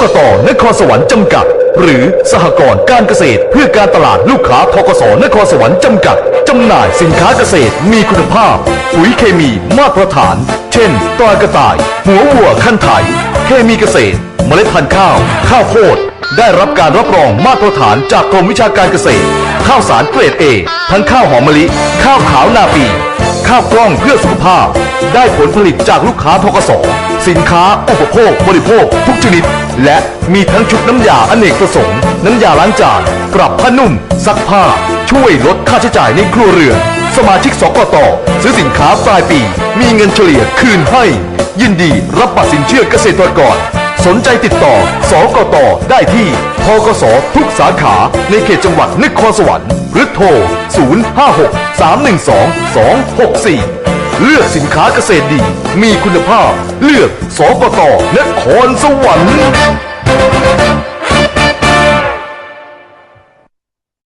กตนครสวรรค์จำกัด หรือสหกรณ์การเกษตร เพื่อการตลาดลูกค้าทกสนครสวรรค์จำกัดจำหน่ายสินค้าเกษตรมีคุณภาพ ปุ๋ยเคมีมาตรฐาน เช่นตรากระต่าย หัววัวขั้นไถเคมีเกษตร เมล็ดพันธุ์ข้าว ข้าวโพดได้รับการรับรองมาตรฐานจากกรมวิชาการเกษตร ข้าวสารเกรดเอทั้งข้าวหอมมะลิ ข้าวขาวนาปี ข้าวกล้องเพื่อสุขภาพ ได้ผลผลิตจากลูกค้าทกสสินค้าอุปโภคบริโภคทุกชนิด และมีทั้งชุดน้ำยาอเนกประสงค์ น้ำยาล้างจานปรับผ้านุ่ม ซักผ้า ช่วยลดค่าใช้จ่ายในครัวเรือน สมาชิกสกตซื้อสินค้าปลายปี มีเงินเฉลี่ยคืนให้ ยินดีรับบัตรสินเชื่อเกษตรกรสนใจติดต่อ สกต ได้ที่ทกส ทุกสาขา ในเขตจังหวัดนครสวรรค์ หรือโทร 056 312 264 เลือกสินค้าเกษตรดี มีคุณภาพ เลือกสกตนครสวรรค์